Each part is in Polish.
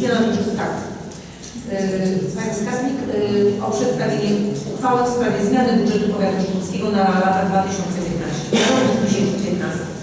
Mianowicie tak. Y, Pani Skarbnik, y, o przedstawienie uchwały w sprawie zmiany budżetu powiatu szczeckiego na lata 2015. 2015.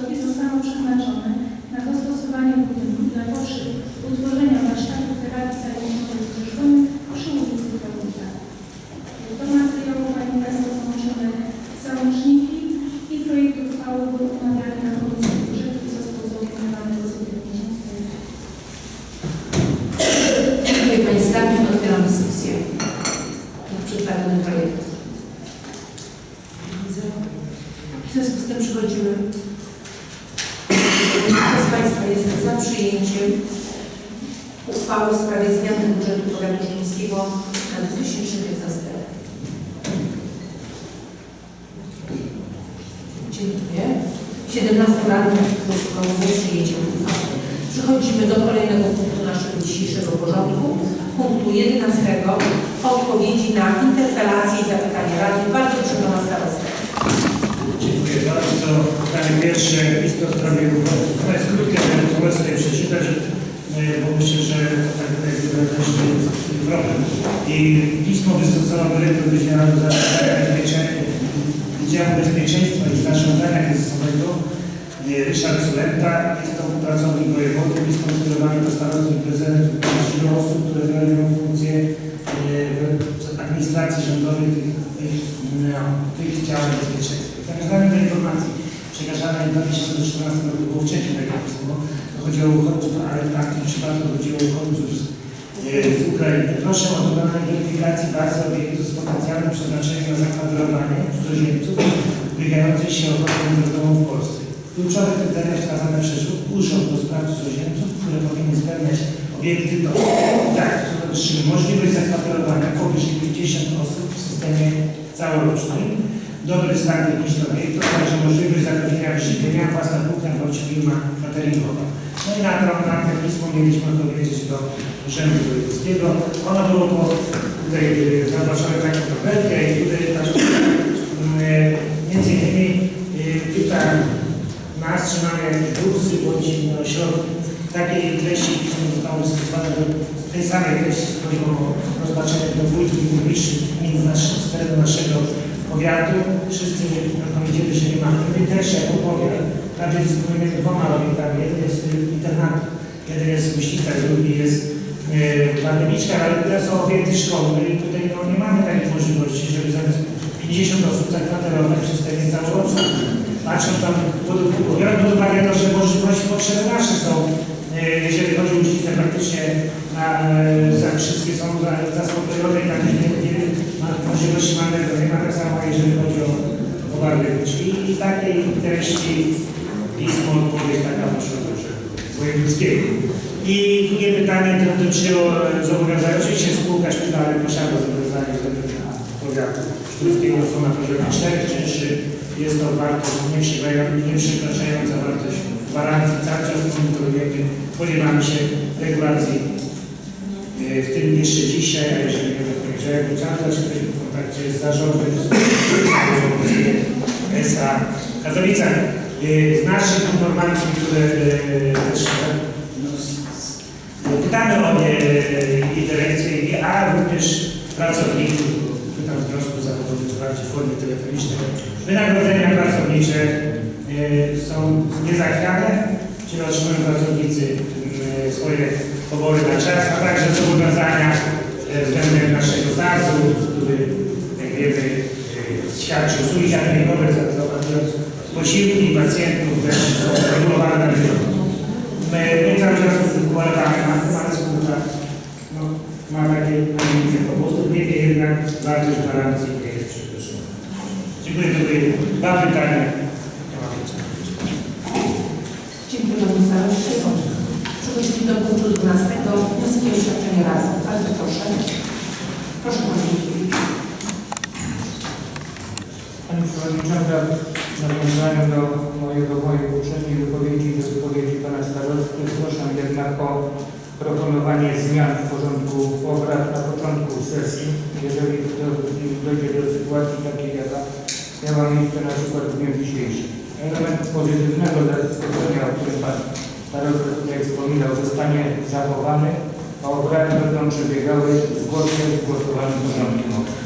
środki zostaną przeznaczone na dostosowanie budynków dla potrzeb utworzenia warsztatów terapii zajęciowych w za przyjęciem uchwały. Przechodzimy do kolejnego punktu naszego dzisiejszego porządku. Punktu 11. Odpowiedzi na interpelacje i zapytania radnych. Bardzo proszę Pana Starostę. Dziękuję bardzo. Pytanie pierwsze, list o sprawie uchodźców. To jest krótkie, ale mogę sobie przeczytać, e, bo myślę, że to tak jest problem. I pismo wystosował dyrektor Wydziału Bezpieczeństwa, i Zarządzania Kryzysowego Ryszard Sulenta. Jest to pracownik wojewody. Pismo skierowane do starostów i prezydentów do osób, które wykonują funkcje e, w administracji rządowej tych, no, tych działań bezpieczeństwa. Nawiązanie do informacji przekazanej w 2014 roku było wcześniej takie pismo. To chodziło o uchodźców, ale w takim przypadku chodziło o uchodźców z, e, Ukrainy. Proszę o dokonanie weryfikacji bazy obiektów z potencjalnym przeznaczeniem na zakwaterowanie cudzoziemców ubiegających się o ochronę domu w Polsce. Kluczowe kryteria wskazane przez Urząd do Spraw Cudzoziemców, które powinny spełniać obiekty to tak, to znaczy możliwość zakwaterowania powyżej 50 osób w systemie całorocznym, dobry stan techniczny obiektu, także możliwość zapewnienia wyżywienia, własna kuchnia bądź firma cateringowa. No i na to, na to pismo mieliśmy odpowiedzieć do Urzędu Wojewódzkiego. Ono było po, tutaj y, zaznaczone taką tabelkę i tutaj y, między innymi y, pyta mamy jakieś bursy bądź inne ośrodki. Takiej treści pismo zostało wystosowane do tej samej treści z prośbą o rozpatrzenie do wójtów burmistrzów z naszego, z terenu naszego powiatu. Wszyscy powiedzieli, że nie mamy. My też jako powiat, prawie dysponujemy dwoma obiektami. Jeden jest internat, jeden jest Myślica, drugi jest yy, Pandemiczka, ale to są obiekty szkolne i tutaj no, nie mamy takich możliwości, żeby zamiast 50 osób zakwaterować w systemie całorocznym. Patrząc tam biorąc pod uwagę to, że możliwości potrzeby nasze są, e, jeżeli chodzi o ulicę praktycznie na, za, wszystkie są za, zaspokojone i takie nie, nie ma możliwości manewru, nie ma tak samo jeżeli chodzi o, o warunki. I, I takiej treści pismo odpowiedź taka proszę do Urzędu Wojewódzkiego. I drugie pytanie dotyczyło zobowiązań. Oczywiście spółka szpitala posiada zobowiązanie względem powiatu sztuckiego są na poziomie 4 czynszy. Jest to wartość nie przekracza- nie przekraczająca wartość gwarancji. Cały czas monitorujemy. Spodziewamy się regulacji e, w tym jeszcze dzisiaj, a jeżeli nie to powiedziałem, cały czas jesteśmy w kontakcie z zarządem SA w Katowicach. E, Z naszych informacji, które e, też no, pytamy o nie i dyrekcję, a również pracowników, w związku z zawodowym w formie telefonicznej. Wynagrodzenia pracownicze e, są niezachwiane, czyli otrzymują pracownicy e, swoje pobory na czas, a także zobowiązania e, względem naszego ZAZ-u, który jak wiemy świadczy usługi cateringowe, zapewniając posiłki pacjentów też są regulowane na bieżąco. My, my cały czas uważamy na tym, ale spółka no, ma takie limity po prostu, nie wie jednak wartość gwarancji nie jest przekroczona. Dziękuję, to były dwa pytania. Dziękuję Panu Staroście. Przechodzimy do punktu 12. Wnioski o świadczenie razem. Bardzo proszę. Proszę Panie Wójtowicz. Pani Przewodnicząca, w nawiązaniu do mojego, mojej poprzedniej i wypowiedzi Pana Starosty, proszę jednak o proponowanie zmian w porządku obrad na początku sesji, jeżeli do- dojdzie do sytuacji takiej, jaka miała miejsce na przykład w dniu dzisiejszym. Element pozytywnego zastosowania, o którym Pan Starosta tutaj wspominał, zostanie zachowany, a obrady będą przebiegały zgodnie z głosowanym porządkiem obrad.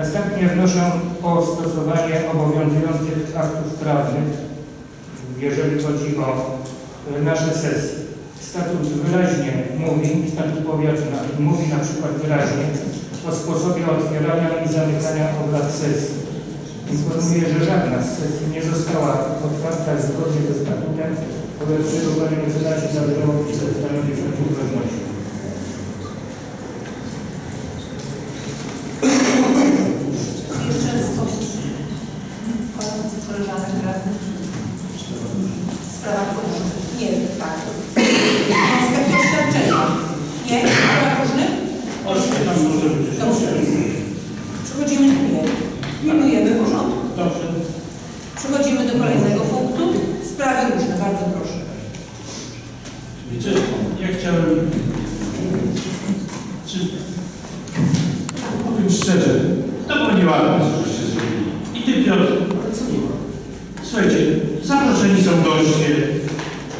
Następnie wnoszę o stosowanie obowiązujących aktów prawnych, jeżeli chodzi o e, nasze sesje. Statut wyraźnie mówi, statut powiatu mówi na przykład wyraźnie o sposobie otwierania i zamykania obrad sesji. Informuję, że żadna z sesji nie została otwarta zgodnie ze statutem, wobec czego Panie Mecenasie zależało mi przedstawienie takiej pewności. Jeszcze raz koleżanki, koleżanki. pan może być. Dobrze. Przechodzimy do Pilnujemy porządku. Dobrze. Przechodzimy do kolejnego punktu. Sprawy różne. Bardzo proszę. Wiecie, ja chciałem... Czy... Powiem szczerze, to było nieładne, co żeście zrobili. I ty, Piotr, słuchajcie, zaproszeni są goście.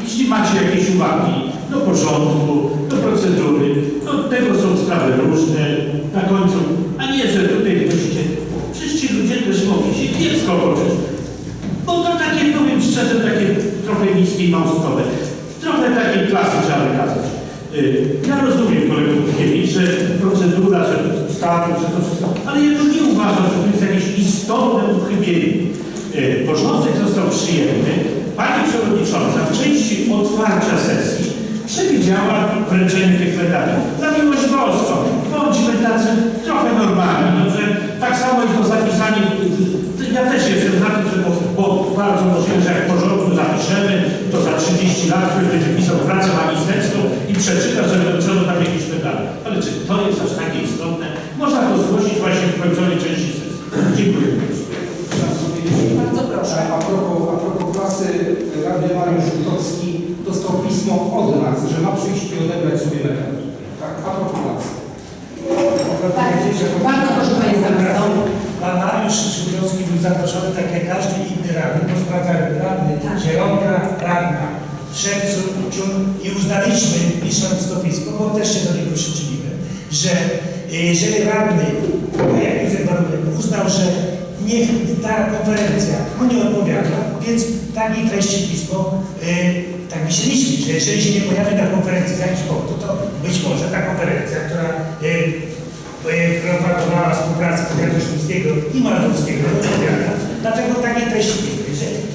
Jeśli macie jakieś uwagi do porządku, do procedury, do różne na końcu, a nie, że tutaj wchodzicie. Przecież ci ludzie też mogli się kiepsko poczuć. Bo to takie, powiem szczerze, takie trochę niskie małstkowe. Trochę takiej klasy trzeba wykazać. Y, Ja rozumiem kolegów Kukiewicz, że procedura, że statut, że to wszystko, ale ja to nie uważam, że to jest jakieś istotne uchybienie. Y, Porządek został przyjęty. Pani Przewodnicząca w części otwarcia sesji przewidziała wręczenie tych medali. Na miłość boską, bądźmy tacy trochę normalni, no, że tak samo jest to zapisanie, ja też jestem za tym, że bo, bo bardzo możliwe, że jak porządku zapiszemy, to za 30 lat ktoś będzie pisał pracę magisterską i przeczyta, że wręczono tam jakieś medale. Ale czy to jest aż takie istotne? Można to zgłosić właśnie w końcowej części sesji. Dziękuję bardzo. Bardzo proszę. A propos, a propos klasy, radny Mariusz Żółtowski dostał pismo od nas, że ma przyjść i odebrać sobie medal. Tak, a propos klasy. Tak. Bardzo proszę Panie. Pan Mariusz Szydłowski był zaproszony tak jak każdy inny radny, bo sprawa radny, Tak. Zielonka, radna, Szewcu, Ciun i uznaliśmy, piszę pismo, bo też się do niego przyczyniłem, że y, jeżeli radny, jak Józef Barunek, uznał, że niech ta konferencja mu nie odpowiada, więc takiej treści pismo, y, tak myśleliśmy, że jeżeli się nie pojawi na konferencji z jakichś powodów, to być może ta konferencja, która y, propagowała współpracę powiatu i maldowskiego, odpowiada. Dlatego takie treści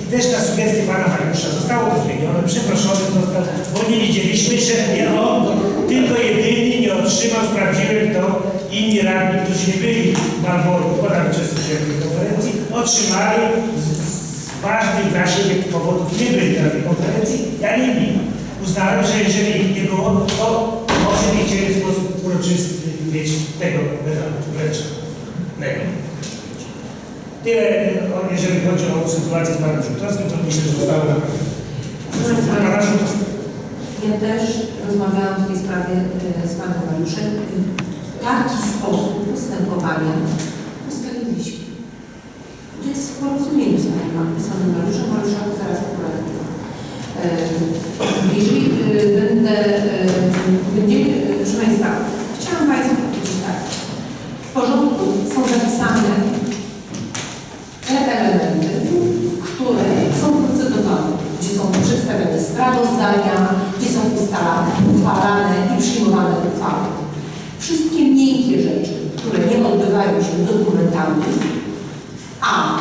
i też na sugestie pana Mariusza zostało to przeproszony został, bo nie wiedzieliśmy, że nie on, tylko jedyny nie otrzymał, sprawdziłem to, inni radni, którzy nie byli w Malborku, podam uczestniczyłem konferencji, otrzymali ważnych dla siebie powodów, nie byli na tej konferencji, ja nie wiem. Uznałem, że jeżeli ich nie było, to może nie chcieli w sposób uroczysty mieć tego medalu wręczonego. Tyle, jeżeli chodzi o sytuację z panem Żółtowskim, to myślę, że zostało Pana Żółtowskiego. Ja też rozmawiałam w tej sprawie e, z Panem Mariuszem. Taki sposób postępowania ustaliliśmy. To jest w porozumieniu z Panem Mariuszem. Mariusza zaraz akurat. E, Jeżeli e, będę, e, będzie, e, proszę Państwa, chciałam Państwu powiedzieć tak. W porządku są zapisane te elementy, które są procedowane, gdzie są przedstawione sprawozdania, gdzie są ustalane, uchwalane i przyjmowane uchwały. Wszystkie miękkie rzeczy, które nie odbywają się dokumentami, a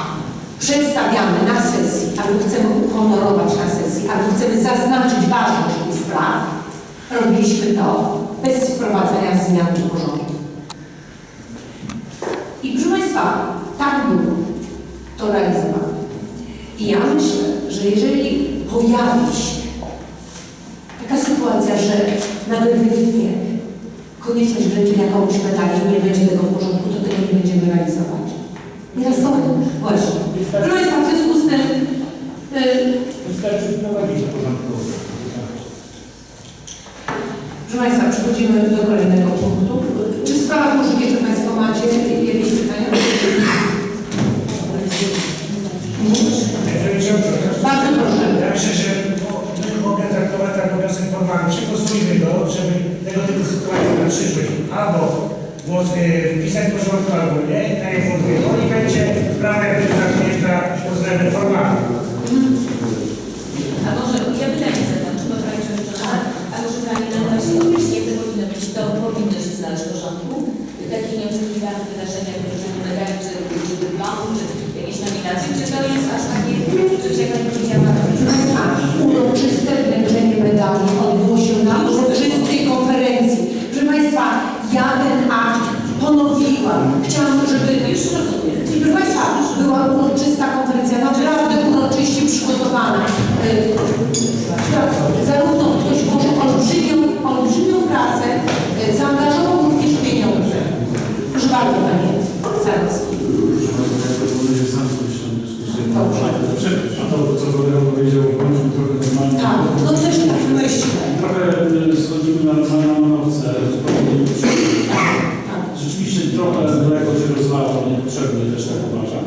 przedstawiamy na sesji, albo chcemy uhonorować na sesji, albo chcemy zaznaczyć ważność tych spraw, robiliśmy to bez wprowadzania zmian do porządku. I proszę Państwa, tak było to realizowane. I ja myślę, że jeżeli pojawi się taka sytuacja, że nagle wyniknie konieczność wręczenia komuś medali i nie będzie tego w porządku, to tego nie będziemy realizować. Teraz są właśnie. Proszę Państwa, w związku z tym y, Wystarczy wprowadzić porządkowo. Proszę Państwa, przechodzimy do kolejnego punktu. Czy w sprawach możliwych, czy Państwo macie jakieś pytania? Bardzo proszę. Ja myślę, że mogę traktować tak wniosek formalny. Przegłosujmy go, żeby tego typu sytuacje na przyszłość albo głos wpisać w porządku, albo nie, tak jak mówię. No i będzie sprawa jakby zamknięta pod względem formalnym. A może ja pytanie zadam, czy to Pani Przewodnicząca, a może Pani nam właśnie nie to powinno być, to powinno się znaleźć w porządku. Takie nieoczekiwane wydarzenia, jak wręczenie medali, czy, czy dyplomu, czy jakieś nominacje, czy to jest aż takie, że jak Pani powiedziała, Proszę Państwa, uroczyste wręczenie medali odbyło się na uroczystej konferencji. Proszę Państwa, ja ten akt ponowiłam. Chciałam, żeby... już rozumiem. I proszę Państwa, była uroczysta konferencja, naprawdę uroczyście przygotowana. Y, Zarówno ktoś włożył olbrzymią, olbrzymią pracę, y, zaangażował również pieniądze. trochę mleko się rozlało niepotrzebnie, też tak uważam.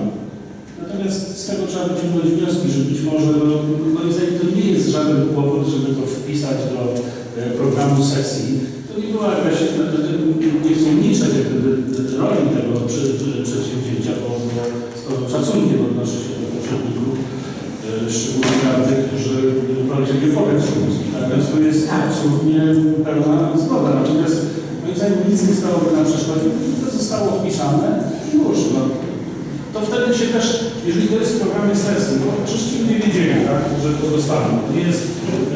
Natomiast z tego trzeba wyciągnąć wnioski, że być może, no, moim zdaniem to nie jest żaden powód, żeby to wpisać do e, programu sesji. To nie była jakaś, no, to, to, nie chcę umniejszać jakby roli tego przy- przy- przedsięwzięcia, bo, bo z całym szacunkiem odnoszę się do poprzedników, e, szczególnie radnych, którzy walczyli o powiat szumowski. Natomiast to jest absolutnie pełna zgoda. Natomiast moim zdaniem nic nie stałoby na przeszkodzie. To zostało wpisane i już. No. To wtedy się też, jeżeli to jest w programie sesji, to wszyscy nie wiedzieli, tak, że to dostaną. To nie jest,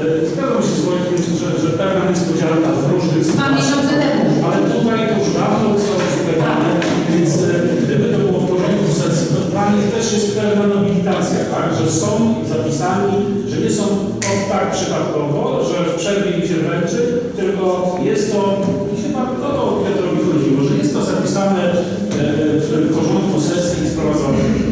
e, zgadzam się z Wojtkiem, że, że pewna niespodzianka w różnych Dwa miesiące temu. ale tutaj to już dawno zostało przygotowane, więc e, gdyby to było w porządku sesji, to dla nich też jest pewna nobilitacja, tak? że są zapisani, że nie są od tak przypadkowo, że w przerwie im się wręczy, tylko jest to, i chyba o to Piotrowi chodziło, że jest to zapisane e, w porządku sesji i sprowadzone.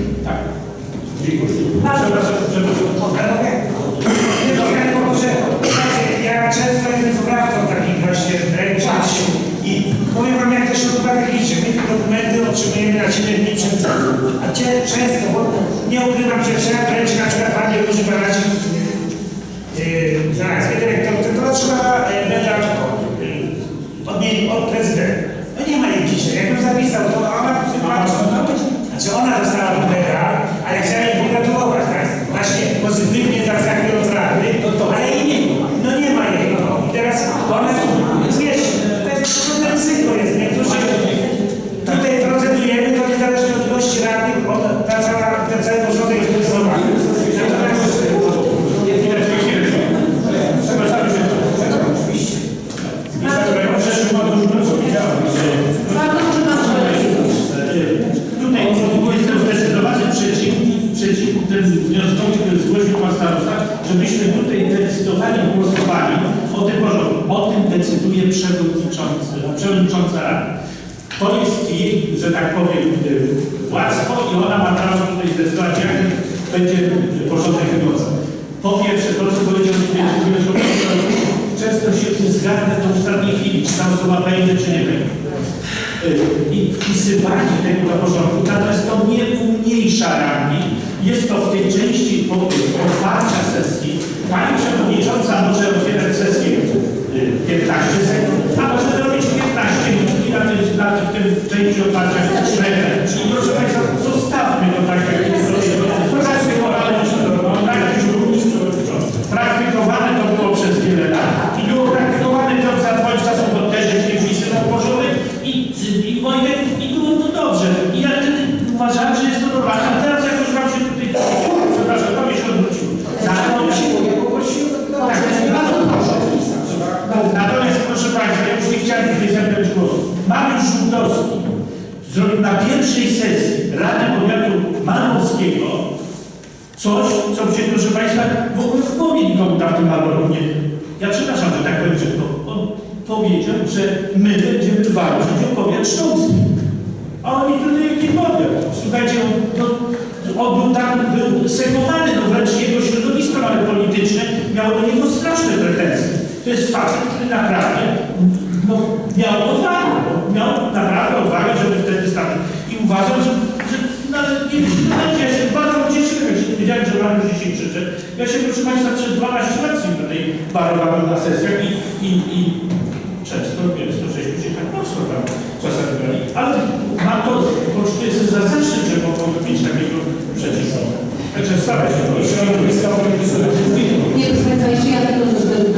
Nie, ja często jestem sprawcą takich właśnie wręczeń i powiem wam jak to się odbywa dokumenty otrzymujemy na 7 dni. A cię często, bo nie ukrywam, że trzeba wręczyć na przykład Róży Baraci, yy, zaraz, dyrektor, to, otrzyma e, medal od, prezydenta. No nie ma jej dzisiaj. Jakbym zapisał, to ona znaczy ona dostała medal, ale chciałem pogratulować, tak? Właśnie pozytywnie zaskakując rady, ale jej nie ma. No nie ma jej. No. I teraz ona, wiesz, to jest to ryzyko jest. Niektórzy tutaj procedujemy, to niezależnie od ilości radnych, on, ta cała, ten cały porządek jest wycofany. Natomiast Przepraszam się. Oczywiście. Że chyba dużo powiedziałem, że Bardzo proszę Pana. Tutaj jestem zdecydowany przeciwnik, przeciwko temu wnioskowi, który zgłosił Pan Starosta, żebyśmy tutaj decydowali, głosowali o tym porządku. O tym decyduje przewodniczący, przewodnicząca Rady. To jest jej, że tak powiem, y, władztwo i ona ma prawo tutaj zdecydować, jak będzie porządek wyglądał. Po pierwsze, to co powiedział często się zgadza do ostatniej chwili, czy ta osoba będzie, czy nie będzie i wpisywanie tego do porządku, natomiast to nie umniejsza rangi. Jest to w tej części otwarcia sesji. Pani Przewodnicząca może otwierać sesję y, 15 sekund, a może zrobić 15 minut i na tym, w tym części otwarcia cztery. Czyli proszę Państwa, zostawmy to tak, jak jest praktykowane, no, tak jak burmistrz przewodniczący. Praktykowane to było przez wiele lat i było praktykowane to za twoich czasów, bo też żeśmy wpisywał porządek i, i Wojtek, i było to dobrze. I ja wtedy uważałem, że jest to normalne, a teraz jakoś wam się tutaj, przepraszam, to mi się odwróciło. Natomiast, tak, bardzo proszę. Natomiast proszę Państwa, ja już nie chciałem tutaj zabrać głosu. Mariusz Żółtowski zrobił na pierwszej sesji Rady Powiatu Marłowskiego coś, co się, proszę Państwa, w ogóle w głowie nikomu tam w tym Marłowie nie... Ja przepraszam, że tak powiem, że to on powiedział, że my będziemy walczyć o powiat sztucki. A oni tutaj nie powiat. Słuchajcie, on, no, on był tam, był segowany, no wręcz jego środowisko nawet polityczne miało do niego straszne pretensje. To jest facet, który naprawdę no, miał odwagę, no, miał naprawdę odwagę, żeby wtedy stanąć. I uważam, że, że nawet nie wiem, ja się bardzo cieszyłem, jak się wiedziałem, że mam już dzisiaj przyszedł. Ja się, proszę Państwa, przez 12 lat z nim tutaj barowałem na sesjach i, i, i często, często żeśmy się tak mocno tam czasami brali. Ale mam to poczucie, jest za zaszczyt, że mogą mieć takiego przeciwnika. Także staraj się, środowiska polityczne Nie, proszę Państwa, jeszcze ja